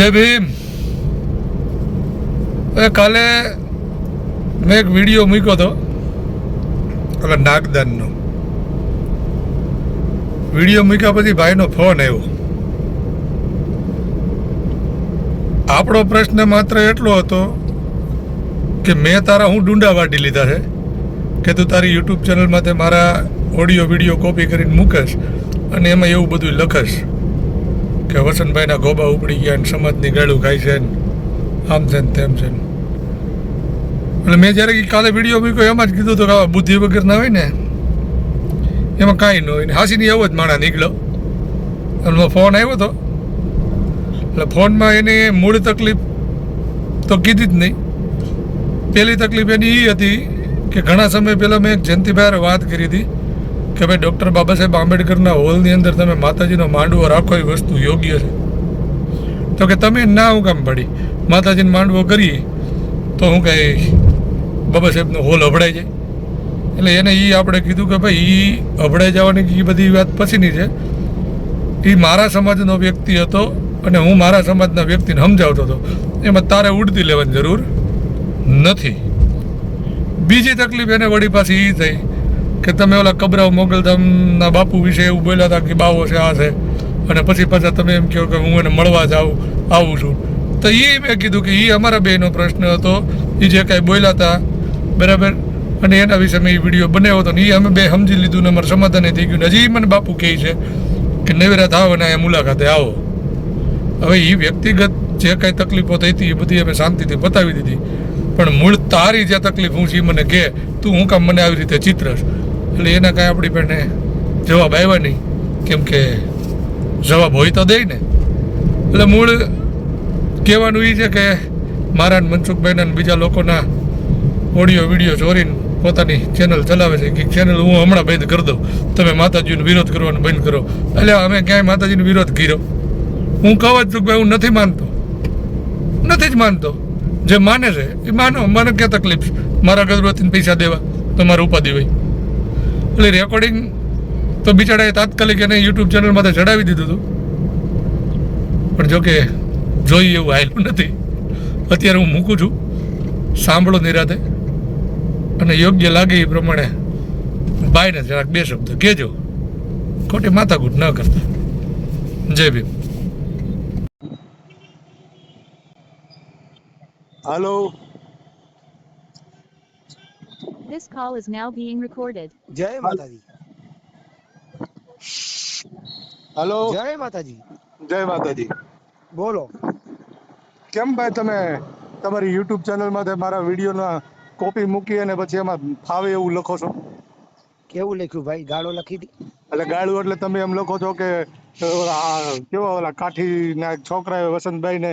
જય ભીમ એ કાલે મેં એક વીડિયો મૂક્યો હતો. એટલે નાગદાનનો. વીડિયો મૂક્યા પછી ભાઈનો ફોન આવ્યો. આપણો પ્રશ્ન માત્ર એટલો હતો કે મેં તારા હું ડુંડા વાટી લીધા છે? કે તું તારી યુટ્યુબ ચેનલમાં તે મારા ઓડિયો વીડિયો કોપી કરીને મૂકશ અને એમાં એવું બધું લખશ? કે વસંતભાઈના ગોબા ઉપડી ગયા અને સમાજની ગાળું ખાય છે આમ છે ને તેમ છે એટલે મેં જ્યારે કાલે વીડિયો મૂક્યો, એમાં જ કીધું હતું કે બુદ્ધિ વગર ના હોય ને, એમાં કાંઈ ન હોય. ને હાસીની એવો જ માણા નીકળ્યો. એનો ફોન આવ્યો હતો એટલે ફોનમાં એની મૂળ તકલીફ તો કીધી જ નહીં. પહેલી તકલીફ એની એ હતી કે ઘણા સમય પહેલાં મેં એક જયંતિભાઈ વાત કરી હતી. કે ભાઈ ડૉક્ટર બાબા સાહેબ આંબેડકરના હોલની અંદર તમે માતાજીનો માંડવો રાખો એ વસ્તુ યોગ્ય છે. તો કે તમે ના હું કામ પડી? માતાજીનો માંડવો કરીએ, તો હું કાંઈ બાબા સાહેબનો હોલ અભડાઈ જાય. એટલે એને એ આપણે કીધું કે ભાઈ એ અભડાઈ જવાની એ બધી વાત પછીની છે. એ મારા સમાજનો વ્યક્તિ હતો અને હું મારા સમાજના વ્યક્તિને સમજાવતો હતો. એમાં તારે ઉડતી લેવાની જરૂર નથી. બીજી તકલીફ એને વળી પાછી એ થઈ. કે તમે ઓલા કબરાવ મોગલધામના બાપુ વિશે એવું બોલ્યા હતા કે બાવો છે, આ છે. અને પછી પાછા તમે એમ કહો કે હું એને મળવા જાઉં, આવું છું. તો એ મેં કીધું કે એ અમારા બેનો પ્રશ્ન હતો. એ જે કાંઈ બોલ્યા હતા, બરાબર? અને એના વિશે મેં એ વીડિયો બનાવ્યો હતો ને એ અમે બે સમજી લીધું ને અમારે સમાધાન થઈ ગયું હજી મને બાપુ કહે છે કે નવેરા થાવ અને અહીંયા મુલાકાતે આવો. હવે એ વ્યક્તિગત જે કાંઈ તકલીફો થઈ હતી એ બધી અમે શાંતિથી બતાવી દીધી. પણ મૂળ તારી જે તકલીફ હું છે મને કહે, તું હું કામ મને આવી રીતે ચિત્રશ એટલે એના કાંઈ આપણી પણ જવાબ આવ્યા નહીં. કેમ કે જવાબ હોય તો દે ને. એટલે મૂળ કહેવાનું એ છે કે મારા મનસુખભાઈના બીજા લોકોના ઓડિયો, વીડિયો ચોરીને પોતાની ચેનલ ચલાવે છે. કે ચેનલ હું હમણાં બંધ કરી દઉં. તમે માતાજીનો વિરોધ કરવાનો બંધ કરો. એટલે અમે ક્યાંય માતાજીનો વિરોધ કર્યો. હું કહું જ છું ભાઈ, હું નથી માનતો. નથી જ માનતો. જે માને છે, એ માનો. મને ક્યાં તકલીફ? મારા ગર્ભવતીને પૈસા દેવા. તો મારે ઉપાધિ હોય. એટલે રેકોર્ડિંગ તો બિચારાએ તાત્કાલિક એને યુટ્યુબ ચેનલમાં તો ચડાવી દીધું હતું. પણ જોકે જોઈ એવું આવેલું નથી. અત્યારે હું મૂકું છું. સાંભળો નિરાતે. અને યોગ્ય લાગે એ પ્રમાણે બાયને જરાક બે શબ્દ કહેજો. ખોટી માથાકૂટ ન કરતા. જય ભીમ. હાલો This call is now being recorded. જય માતાજી હાલો જય માતાજી જય માતાજી બોલો. કેમ ભાઈ તમે તમારી યુટ્યુબ ચેનલમાં મારા વિડીયોના કોપી મૂકી અને પછી એમાં ફાવે એવું લખો છો? કેવું લખ્યું ભાઈ? ગાળો લખી દી. એટલે ગાળું એટલે તમે એમ લખો છો કે કેવા ઓલા કાઠીના છોકરાએ વસંતભાઈ ને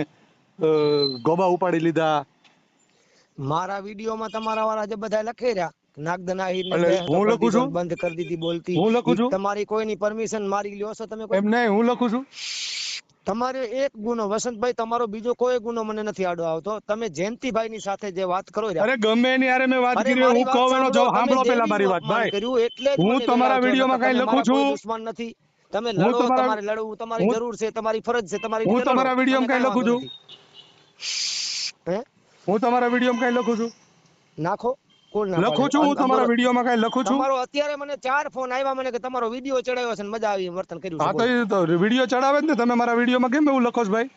ગોબા ઉપાડી લીધા મારા વિડીયોમાં તમારા વાળા જે બધા લખી રહ્યા નાગદન આહિર ને એટલે બે હું લખું છું? બંધ કરી દીધી બોલતી હું લખું છું? તમારી કોઈની પરમિશન મારી લ્યો છો તમે એમ નહીં હું લખું છું તમારે એક ગુનો વસંતભાઈ તમારો બીજો કોઈ ગુનો મને નથી આડો આવતો તમે જયંતિભાઈ ની સાથે જે વાત કરો અરે ગમે એની હારે મેં વાત કરી હું કહું એનો જવાબ સાંભળો, સાંભળો મારી વાત ભાઈ કર્યું એટલે હું તમારા વેરાયો વિડીયોમાં છે, લખું છું? દુશ્મન નથી તમે લડો તમારે લડવું તમારી જરૂર છે તમારી ફરજ છે તમારી હું. તમારા વિડીયોમાં મને લખું છું? હે હું તમારા વિડીયોમાં કઈ લખું છું? નાખો કોણ ના લખું છું હું તમારા વિડીયોમાં કઈ લખું છું? તમારો અત્યારે મને ચાર ફોન આવ્યા મને કે તમારો વીડિયો ચડાવ્યો છે ને મજા આવી વર્તન કર્યું હા તો એ તો વીડિયો ચડાવે ને તમે મારા વિડીયોમાં કેમ એવું લખો છો ભાઈ?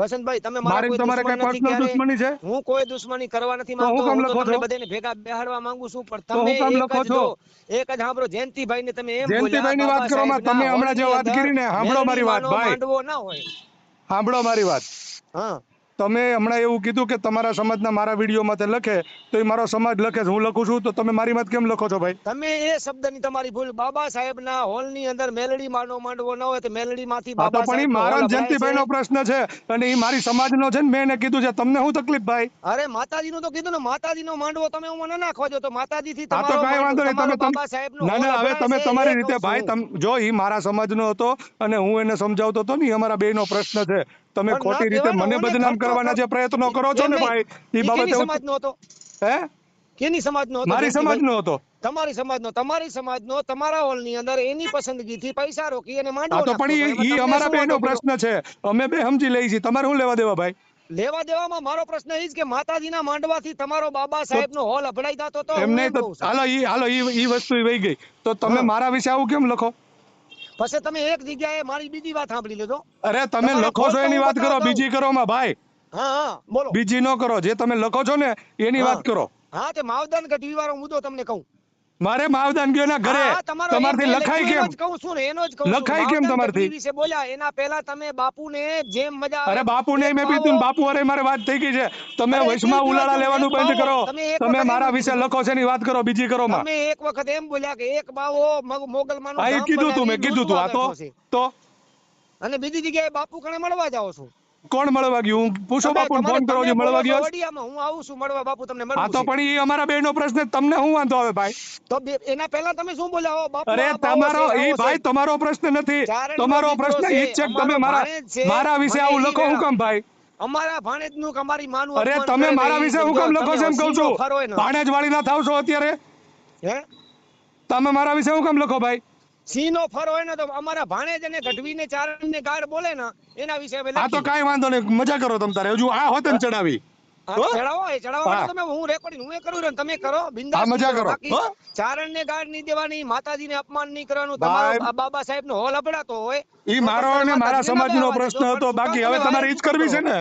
વસંતભાઈ તમે મારા કોઈ તમારે કઈ પર્સનલ દુશ્મની છે? હું કોઈ દુશ્મની કરવા નથી માંગતો હું તમને બધાને ભેગા બેહાડવા માંગુ છું પણ તમે કામ લખો છો? એક જ સાંભળો જયંતિભાઈ ને તમે એમ વાત કરવામાં તમે હમણાં જે વાત કરી ને, સાંભળો મારી વાત, ભાઈ. ના હોય. સાંભળો મારી વાત. હા. તમે હમણાં એવું કીધું કે તમારા સમાજના મારા વિડીયોમાં તે લખે તો એ મારો સમાજ લખે છે. હું લખું છું તો તમે મારી મત કેમ લખો છો ભાઈ? તમે એ શબ્દની તમારી ભૂલ. બાબા સાહેબના હોલની અંદર મેલડી માનો માંડવો ન હોય તો મેલડીમાંથી હા બાબા પણ મારા હોલ જયંતિભાઈ નો પ્રશ્ન છે અને એ મારી સમાજનો છે ને મેં એને કીધું છે. તમને શું તકલીફ ભાઈ? અરે માતાજીનું તો કીધું ને માતાજીનો માંડવો તમે હું ના નાખવા દો તો માતાજીથી હા તો તમારો કાંઈ વાંધો નહીં. તમે બાબા સાહેબનો ના ના હવે તમે તમારી રીતે ભાઈ તમે જો એ મારા સમાજનો હતો અને હું એને સમજાવતો હતો ને અમારા નો પ્રશ્ન છે. તમે ખોટી રીતે મને બદનામ કરવાના જે પ્રયત્નો કરો છો ને ભાઈ એ બાબતે સમાજનો હતો? હે? કેની સમાજનો હતો? મારી? સમાજનો હતો. તમારી સમાજનો તમારી સમાજનો તમારા હોલની અંદર એની પસંદગીથી પૈસા રોકી અને માંડવો તો પણ. ઈ અમારા બેનો પ્રશ્ન છે. અમે બે સમજી લઈ છીએ. તમારે શું લેવા દેવા ભાઈ? લેવા દેવામાં મારો પ્રશ્ન એ જ કે માતાજીના માંડવાથી તમારો બાબા સાહેબ નો હોલ અભડાઈ જતો તો એમ નહીં એમ તો કહું હાલો ઈ હાલો ઈ વસ્તુ વહી ગઈ. તો તમે મારા વિશે આવું કેમ લખો? પછી તમે એક જગ્યાએ મારી બીજી વાત સાંભળી લેજો. અરે તમે લખો છો એની વાત કરો બીજી કરો માં ભાઈ. હા હા બોલો. બીજી નો કરો જે તમે લખો છો ને એની વાત કરો. હા તે માવદાન ગઢવી વાળો મુદ્દો તમને કહું. મારે માવદાન ગયો ના ઘરે તમારથી જે લખાય કેમ? કહું છું ને એનો જ કહું છું. લખાય કેમ તમારથી? વિશે બોલ્યા એના પહેલા તમે બાપુને જેમ મજા અરે બાપુ ને મેં ને પાવો- બાપુ અરે મારે વાત થઈ ગઈ છે. તમે કેવી ઉલાળા લેવાનું બંધ કરો. તમે મારા વિશે લખો છે એની વાત કરો બીજી કરો માં. તમે એક વખત એમ બોલ્યા કે એક બાવો મોગલ માનું આ કીધું તું મેં કીધું તું. આ તો. તો? અને બીજી જગ્યાએ બાપુ કણે મળવા જાઓ છો? કોણ મળવા ગયું? હું પૂછો બાપુ ફોન કરો છો મળવા ગયો હું આવું છું મળવા બાપુ તમને હા તો પણ એ અમારા બેનો પ્રશ્ન તમને શું વાંધો આવે ભાઈ? તો એના પહેલા તમે શું બોલ્યા બાપુ અરે તમારો એ ભાઈ તમારો પ્રશ્ન નથી. તમારો પ્રશ્ન એ છે તમે મારા મારા વિશે આવું લખો હું કેમ ભાઈ. અમારા ભાણેજનું અમારી માનું અરે તમે મારા વિશે હું કેમ લખો છો એમ કહું છું. ભાણેજ વાળી ના થાવ છો અત્યારે. હે? તમે મારા વિશે હું કેમ લખો ભાઈ. સિંહનો ફર હોય ને તો અમારા ભાણેજ અને ગઢવીને ચારણને ગાળ બોલે ને એના વિશે અમે આ તો કાઈ વાંધો નહીં મજા કરો તમ તારે. હજુ આ હોત ચડાવી. ચડાવો એ ચડાવવા તમે હું રેકોર્ડિંગ હું એ કરું ને તમે કરો બિંદાસ મજા કરો. બાકી હો? ગાળ નહીં દેવાની માતાજીને અપમાન નહીં કરવાનું તમારો બાબા સાહેબનો હોલ અબડાતો હોય. ઈ મારો અને મારા સમાજ નો પ્રશ્ન હતો. બાકી હવે તમારે તમે ઈ જ કરવી છે ને?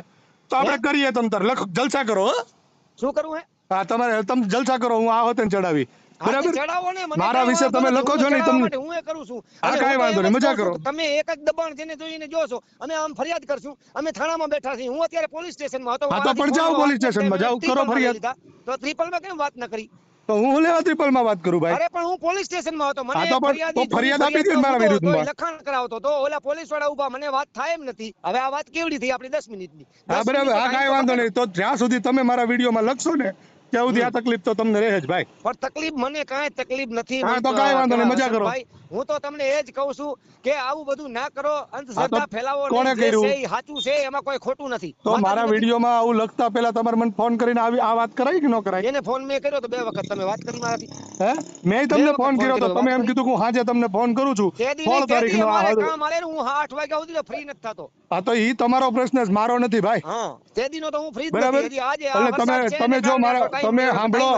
તો આપણે? કરીએ તમ તાર. લખ જલસા કરો શું કરવું હે? હા તમારે તમે જલસા કરો હું આ હોતન ચડાવી. બરાબર? મારા વિશે તમે લખો છો ને તમને. હું એ કરું છું. આ કાંઈ વાંધો નહીં, મજા કરો. તમે એક જ દબાણ જેને જોઈને જોશો અમે આમ ફરિયાદ કરશું. અમે થાણામાં બેઠા છીએ. હું અત્યારે પોલીસ સ્ટેશનમાં હતો હા, તો પણ જાઓ પોલીસ સ્ટેશનમાં, જાઓ, કરો ફરિયાદ. તો ત્રિપલમાં કેમ વાત ન કરી? તો હું લેવા ત્રિપલમાં વાત કરું ભાઈ? અરે પણ હું પોલીસ સ્ટેશનમાં હતો. મને ફરિયાદી આપી દીધી મારા વિરુદ્ધમાં. લખાણ કરાવતો તો ઓલા પોલીસવાળા ઊભા મને વાત થાય એમ નથી. હવે આ વાત કેવડી થઈ આપણી દસ મિનિટની. હા બરાબર. હા time વાંધો નહીં. તો જ્યાં સુધી તમે મારા વિડીયોમાં લખશો ને ત્યાં સુધી આ તકલીફ તો તમને રહે જ ભાઈ પણ તકલીફ મને કાંઈ તકલીફ નથી હા, તો કાંઈ વાંધો નહીં, મજા કરો. ભાઈ હું તો તમને એ જ કહું છું કે આવું બધું ના કરો અંધશ્રદ્ધા ફેલાવો કોણે કર્યું? સાચું છે એમાં કોઈ ખોટું નથી તો મારા. વિડીયોમાં આવું લખતા પહેલા તમારે મને ફોન કરીને આવી આ વાત કરાય કે ન કરાય એને ફોન મેં કર્યો તો બે વખત તમે વાત કરી મારાથી હે? મેં તમને ફોન કર્યો તો તમે એમ કીધું કે હું સાંજે તમને ફોન કરું છું. તે દી સોળ નહીં, તે દી તારીખનો આ અમારે હતું. કામ આલે હું આઠ વાગ્યા સુધી ફ્રી નથી થતો. હા તો ઈ તમારો પ્રશ્ન છે મારો નથી ભાઈ. હા તે દીનો તો હું ફ્રી જ નથી. આજે એટલે તમે તમે જો મારા તમે સાંભળો.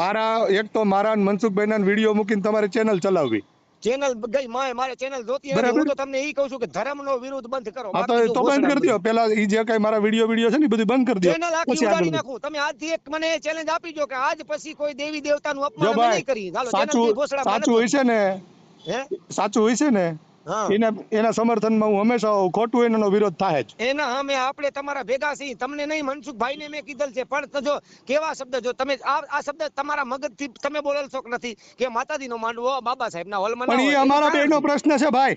મારા એક તો મારા મનસુખ મનસુખભાઈ ના વીડિયો મૂકીને તમારી ચેનલ ચલાવવી. ચેનલ ગઈ માય મારે ચેનલ જોતી હું તો તમને ઈ કહું છું કે ધર્મનો વિરોધ બંધ કરો. હા તો બંધ કરી દો. પેલા ઈ જે કઈ મારા વિડિયો વીડિયો છે ને બધું બંધ કરી દો. ચેનલ આખી ઉડાડી. નાખું. તમે આજથી એક મને ચેલેન્જ આપી દો કે આજ પછી કોઈ દેવી દેવતાનું નું અપમાન નહીં કરી ચાલો સાચું ચેનલથી ઘોષણા સાચું હોય છે ને? હે? સાચું હોય છે ને? એના એના સમર્થનમાં હું હંમેશા ખોટું ને એનો વિરોધ થાય જ. એના અમે આપણે તમારા ભેગા છીએ. તમને નહીં મનસુખભાઈ ને મેં કીધેલ છે. પણ જો કેવા શબ્દ જો તમે આ આ શબ્દ તમારા મગજથી તમે બોલેલ છો કે નથી કે માતાજીનો માંડવો બાબા સાહેબના ના હોલમાં પણ એ અમારા બેનો પ્રશ્ન છે ભાઈ.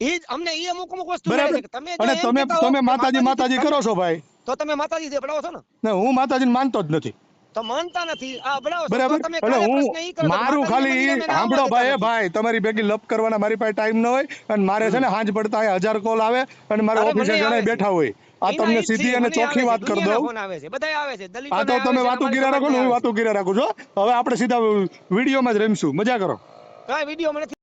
એ જ અમને એ અમુક અમુક વસ્તુ છે તમે અને તમે તમે માતાજી માતાજી કરો છો ભાઈ. તો તમે માતાજી દેવડાવો છો ને? ને હું માતાજી માનતો જ નથી. તો માનતા નથી. આ અબડાવો બરાબર. તમે હું મારું ખાલી સાંભળો ભાઈ. ભાઈ તમારી ભેગી લપ કરવાના મારી પાસે ટાઈમ ન હોય અને મારે છે ને હાંજ પડતા હજાર કોલ આવે અને મારે ઓફિસે જણાય બેઠા હોય. આ તમને સીધી અને ચોખ્ખી વાત કરી દઉં. આ તો તમે વાતો ગીરા રાખો ને હું વાતો ગીરા રાખું છું. હવે આપણે સીધા વિડીયોમાં જ રમશું. મજા કરો. કાંઈ વીડિયો મને